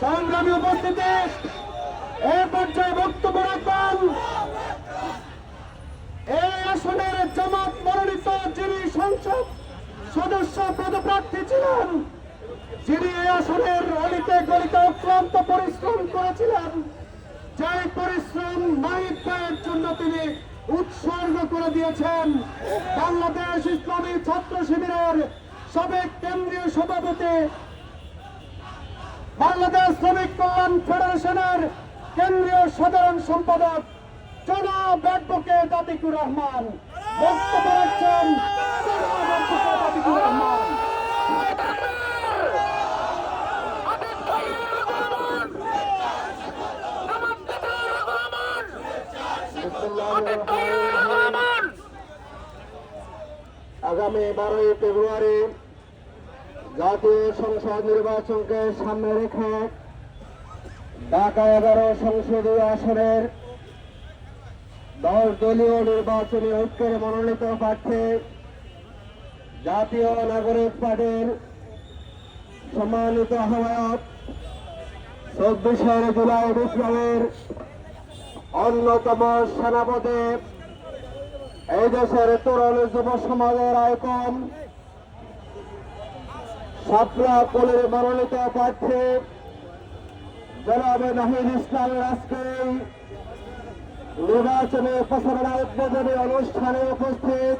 সংগ্রামী উপস্থিতি, এ পর্যায়ে বক্তব্য রাখবেন। এই আসনের জামাত মনোনীত যিনি সংসদ সদস্য পদপ্রার্থী ছিলেন, যিনি এই আসনের অলিতে গলিতে অক্লান্ত পরিশ্রম করেছিলেন, যেই পরিশ্রম নাহিদ পায়ের জন্য তিনি উৎসর্গ করে দিয়েছেন। বাংলাদেশ ইসলামী ছাত্র শিবিরের সাবেক কেন্দ্রীয় সভাপতি বাংলাদেশ শ্রমিক কল্যাণ ফেডারেশনের কেন্দ্রীয় সাধারণ সম্পাদক জনাব অ্যাডভোকেট আতিকুর রহমান। বক্তব্য রাখছেন আগামী বারোই ফেব্রুয়ারি জাতীয় সংসদ নির্বাচনকে সামনে রেখে ঢাকা এগারো সংসদীয় আসনের দশ দলীয় নির্বাচনী ঐক্যের মনোনীত প্রার্থী জাতীয় নাগরিক পার্টির সম্মানিত আহ্বায়ক চব্বিশের জুলাই বিপ্লবের অন্যতম সেনাপতি, এই দেশের তরুণ যুব সমাজের আইকন সাপলা কোলের মনোনীত প্রার্থী জনাবে নাহিদ ইসলামের আজকে নির্বাচনে প্রচারণা উদ্বোধনী অনুষ্ঠানে উপস্থিত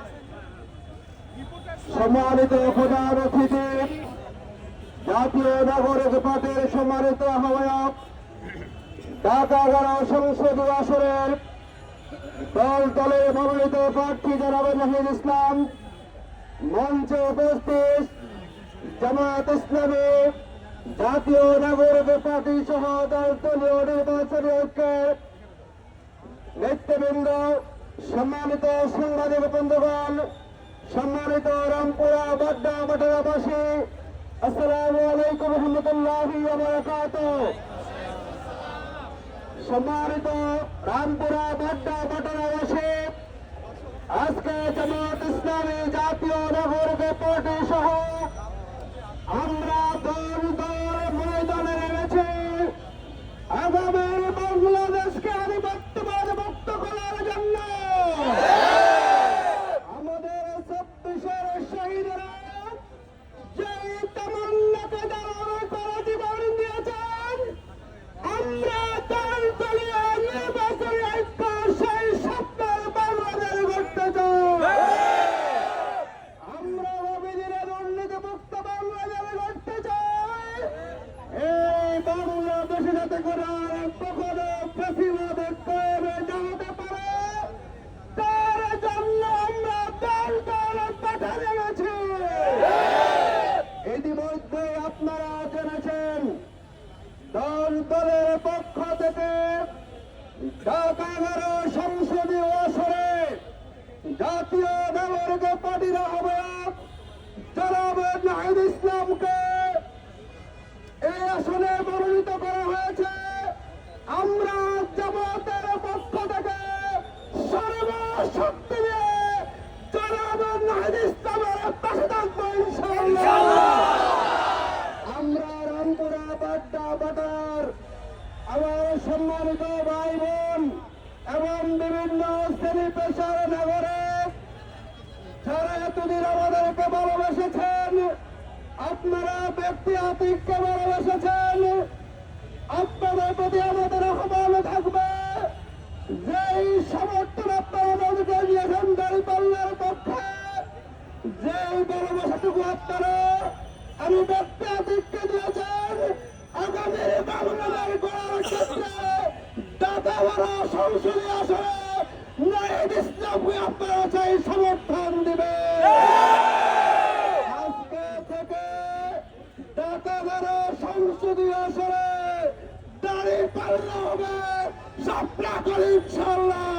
সম্মানিত প্রধান অতিথি, জাতীয় নাগরিক পার্টির সম্মানিত আহ্বায়ক, ঢাকা এগারো সংসদীয় আসনের দল দলের মনোনীত প্রার্থী জনাবে নাহিদ ইসলাম মঞ্চে উপস্থিত জামায়াত ইসলামী জাতীয় নাগরিক পার্টি সহ দল দলীয় নির্বাচনী ঐক্যের নেতৃবৃন্দ, সম্মানিত সাংবাদিক বন্ধুগণ, সম্মানিত রামপুরা বাড্ডা বাটারাবাসী আসসালামু আলাইকুম রহমতুল্লাহি সম্মানিত রামপুরা বাড্ডা বাটারাবাসী আজকে জামাত জাতীয় নাগরিক পার্টির নাহিদ ইসলামকে এই আসনে মনোনীত করা হয়েছে। আমরা জামাতের পক্ষ থেকে সর্বশক্তি নিয়ে জনাব নাহিদ ইসলামের আমরা রামপুরা বাড্ডা বাটার, আমার সম্মানিত ভাই বোন এবং বিভিন্ন শ্রেণি পেশার নাগরিক যারা এতদিন আমাদেরকে ভালোবেসেছেন, আপনারা ব্যক্তি আতিককে ভালোবেসেছেন, আপনাদের প্রতি আমাদের আহ্বান থাকবে যেই সমর্থন আপনারা আমাদেরকে দিয়েছেন দাঁড়িপাল্লার পক্ষে যেই ভালোবাসাটুকু আপনারা আমি ব্যক্তি আতিককে দিয়েছেন আগামী বাংলাদেশ গড়ার ক্ষেত্রে দাদা বড় সংসদীয় আসনে নাইদ ইসলামকে আপনারা চাই সমর্থন দিবে। আজকে থেকে বড় সংসদীয় আসরে দাঁড়িয়ে পাল্লা হবে। সাপলা করে ইনশাল্লাহ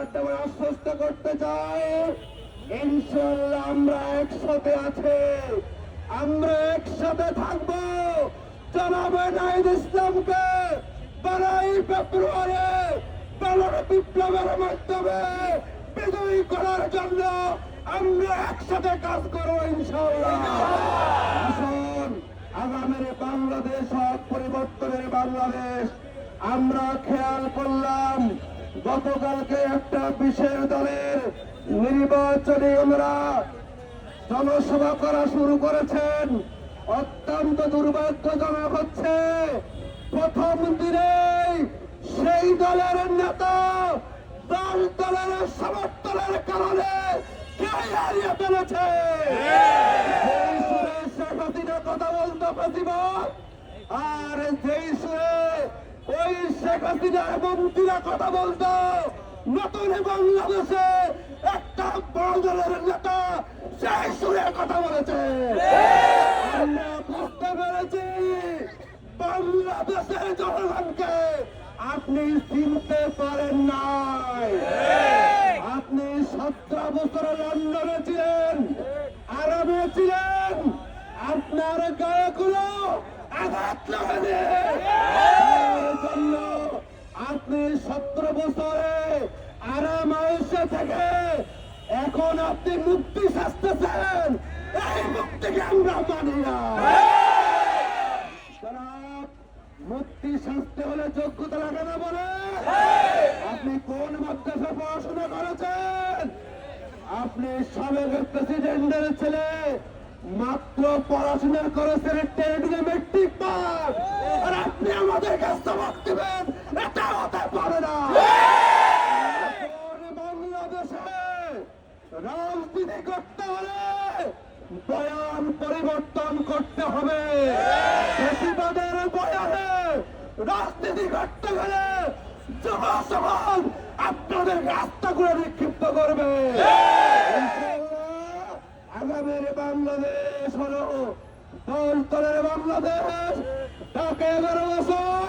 বার্তাবাই আশ্বস্ত করতে চাই ইনশাল্লাহ আমরা একসাথে আছি। আমরা একসাথে থাকব। জানাবে নাইদ ইসলামকে বারোই ফেব্রুয়ারি ব্যালট বিপ্লবের মাধ্যমে বিজয়ী করার জন্য আমরা একসাথে কাজ করব ইনশাল্লাহ আগামীর বাংলাদেশ পরিবর্তনের বাংলাদেশ। আমরা খেয়াল করলাম গতকালকে একটা বিশেষ দলের নির্বাচনী আমরা জনসভা করা শুরু করেছেন। অত্যন্ত দুর্ভাগ্যজনক হচ্ছে, প্রথম দিনে সেই দলের নেতা দল দলের সমর্থনের কারণে হারিয়ে ফেলেছে? কথা বলতো প্রতিবাদ আর যেই সুরে ওই শেখ হাসিনার মন্ত্রীরা কথা বলতো। নতুন বাংলাদেশে একটা বড় দলের নেতা সেই সুরে কথা বলেছে। আমরা বুঝতে পেরেছি বাংলাদেশের জনগণকে আপনি চিনতে পারেন নাই। আপনি সতেরো বছর লন্ডনে ছিলেন, আরামে ছিলেন, আপনার গায়ে কোনো আঘাত লাগেনি। আপনি সতেরো বছরে আরাম আয়সে থেকে এখন আপনি মুক্তি শাস্তেছেন এই মুক্তিকে আমরা মানি না। মুক্তি শাস্তি হলে যোগ্যতা লাগে না বলে। আপনি কোন মাদ্রাসা পড়াশোনা করেছেন? আপনি সাবেক প্রেসিডেন্টের ছেলে, মাত্র পড়াশোনা করেছেন টেনে মেট্রিক পাস আর আপনি আমাদের কাছে দিবেন। এটা হতে পারে না রাজনীতি করতে হলে বয়ান পরিবর্তন করতে হবে প্রতিবাদের বয়ানে রাজনীতি করতে গেলে যুব সমাজ আপনাদের রাস্তাগুলো নিক্ষিপ্ত করবে আগামীর বাংলাদেশ হলো দল বাংলাদেশ তাকে এগারো বছর